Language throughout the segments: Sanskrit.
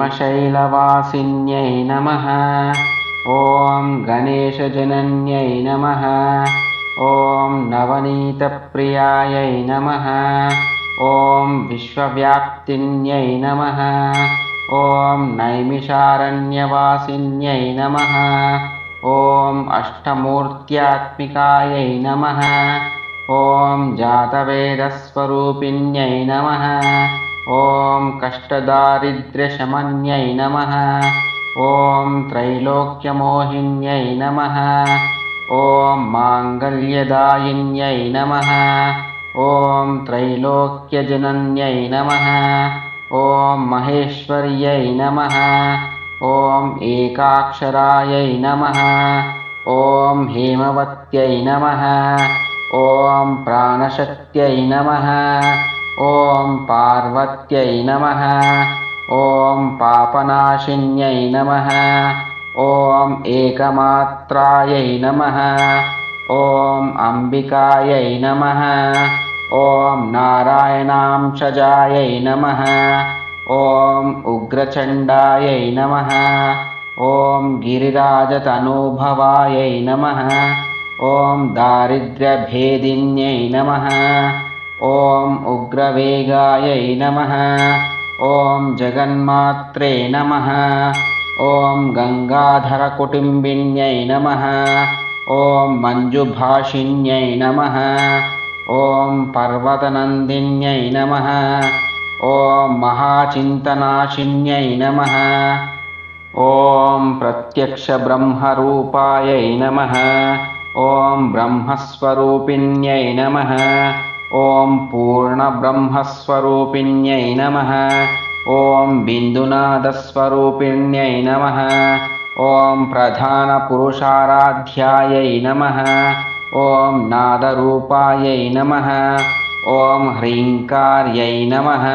हेमशैलवासिन्यै नमः। ॐ गणेशजनन्यै नमः। ॐ नवनीतप्रियायै नमः। ॐ विश्वव्याप्तिन्यै नमः। ॐ नैमिषारण्यवासिन्यै नमः। ॐ अष्टमूर्त्यात्मिकायै नमः। ॐ जातवेदस्वरूपिण्यै नमः ॐ कष्टदारिद्र्यशमन्यै नमः। ॐ त्रैलोक्यमोहिन्यै नमः। ॐ माङ्गल्यदायिन्यै नमः। ॐ त्रैलोक्यजनन्यै नमः। ॐ महेश्वर्यै नमः। ॐ एकाक्षरायै नमः। ॐ हेमवत्यै नमः। ॐ प्राणशक्त्यै नमः ॐ पार्वत्यै नमः। ॐ पापनाशिन्यै नमः। ॐ एकमात्रायै नमः। ॐ अम्बिकायै नमः। ॐ नारायणांशजायै नमः। ॐ उग्रचण्डायै नमः। ॐ गिरिराजतनुभवायै नमः। ॐ दारिद्र्यभेदिन्यै नमः ॐ उग्रवेगायै नमः। ॐ जगन्मात्रे नमः। ॐ गङ्गाधरकुटुम्बिन्यै नमः। ॐ मञ्जुभाषिन्यै नमः। ॐ पर्वतनन्दिन्यै नमः। ॐ महाचिन्तनाशिन्यै नमः। ॐ प्रत्यक्षब्रह्मरूपायै नमः। ॐ ब्रह्मस्वरूपिण्यै नमः ॐ पूर्णब्रह्मस्वरूपिण्यै नमः। ॐ बिन्दुनादस्वरूपिण्यै नमः। ॐ प्रधानपुरुषाराध्यायै नमः। ॐ नादरूपायै नमः। ॐ ह्रीङ्कार्यै नमः।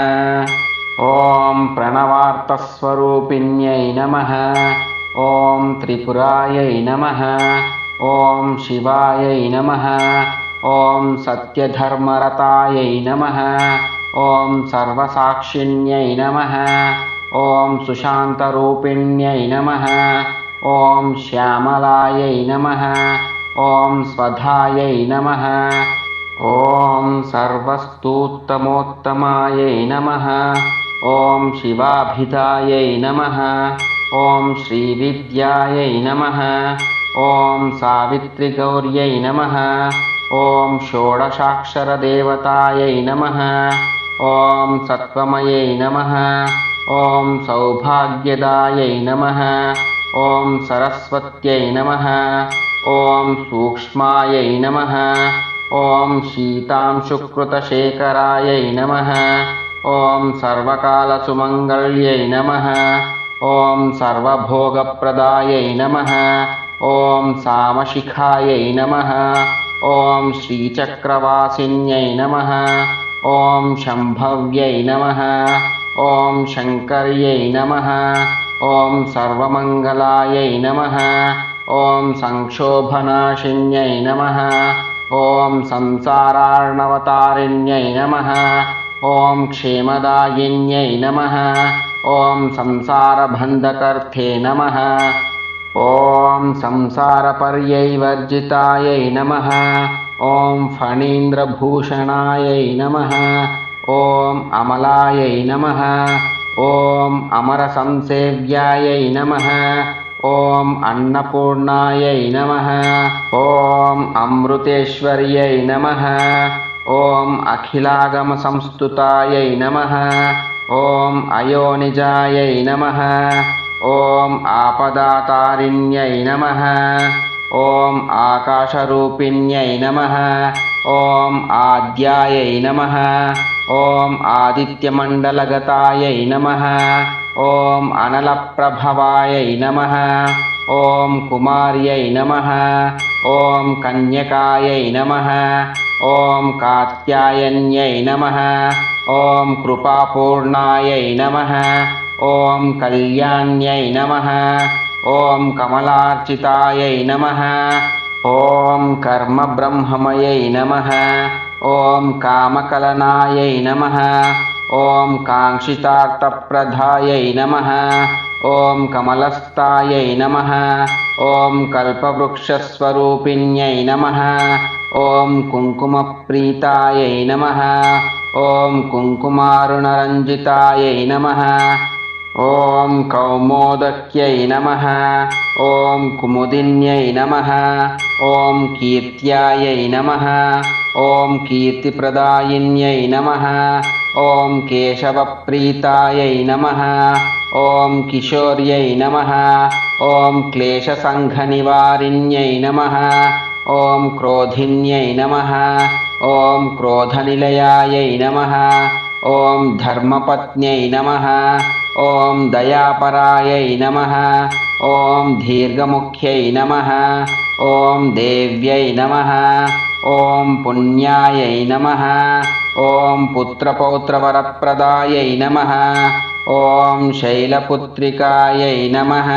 ॐ प्रणवार्थस्वरूपिण्यै नमः। ॐ त्रिपुरायै नमः। ॐ शिवायै नमः ॐ सत्यधर्मरतायै नमः। ॐ सर्वसाक्षिण्यै नमः। ॐ सुशान्तरूपिण्यै नमः। ॐ श्यामलायै नमः। ॐ स्वधायै नमः। ॐ सर्वस्तूत्तमोत्तमायै नमः। ॐ शिवाभिधायै नमः। ॐ श्रीविद्यायै नमः। ॐ सावित्रिगौर्यै नमः ॐ षोडशाक्षरदेवतायै नमः। ॐ सत्त्वमयै नमः। ॐ सौभाग्यदायै नमः। ॐ सरस्वत्यै नमः। ॐ सूक्ष्मायै नमः। ॐ शीतांशुकृतशेखरायै नमः। ॐ सर्वकालसुमङ्गल्यै नमः। ॐ सर्वभोगप्रदायै नमः। ॐ सामशिखायै नमः ॐ श्रीचक्रवासिन्यै नमः। ॐ शम्भव्यै नमः। ॐ शङ्कर्यै नमः। ॐ सर्वमङ्गलायै नमः। ॐ संक्षोभनाशिन्यै नमः। ॐ संसारार्णवतारिण्यै नमः। ॐ क्षेमदायिन्यै नमः। ॐ संसारबन्धकर्थे नमः ॐ संसारपर्यैवर्जितायै नमः। ॐ फणीन्द्रभूषणायै नमः। ॐ अमलायै नमः। ॐ अमरसंसेव्यायै नमः। ॐ अन्नपूर्णायै नमः। ॐ अमृतेश्वर्यै नमः। ॐ अखिलागमसंस्तुतायै नमः। ॐ अयोनिजायै नमः ॐ आपदातारिण्यै नमः। ॐ आकाशरूपिण्यै नमः। ॐ आद्यायै नमः। ॐ आदित्यमण्डलगतायै नमः। ॐ अनलप्रभवायै नमः। ॐ कुमार्यै नमः। ॐ कन्यकायै नमः। ॐ कात्यायन्यै नमः। ॐ कृपापूर्णायै नमः ॐ कल्याण्यै नमः। ॐ कमलार्चितायै नमः। ॐ कर्मब्रह्ममयै नमः। ॐ कामकलनायै नमः। ॐ काङ्क्षितार्थप्रदायै नमः। ॐ कमलस्थायै नमः। ॐ कल्पवृक्षस्वरूपिण्यै नमः। ॐ कुङ्कुमप्रीतायै नमः। ॐ कुङ्कुमारुणरञ्जितायै नमः ॐ कौमोदक्यै नमः। ॐ कुमुदिन्यै नमः। ॐ कीर्त्यायै नमः। ॐ कीर्तिप्रदायिन्यै नमः। ॐ केशवप्रीतायै नमः। ॐ किशोर्यै नमः। ॐ क्लेशसङ्घनिवारिण्यै नमः। ॐ क्रोधिन्यै नमः। ॐ क्रोधनिलयायै नमः। ॐ धर्मपत्न्यै नमः ॐ दयापरायै नमः। ॐ दीर्घमुख्यै नमः। ॐ देव्यै नमः। ॐ पुण्यायै नमः। ॐ पुत्रपौत्रवरप्रदायै नमः। ॐ शैलपुत्रिकायै नमः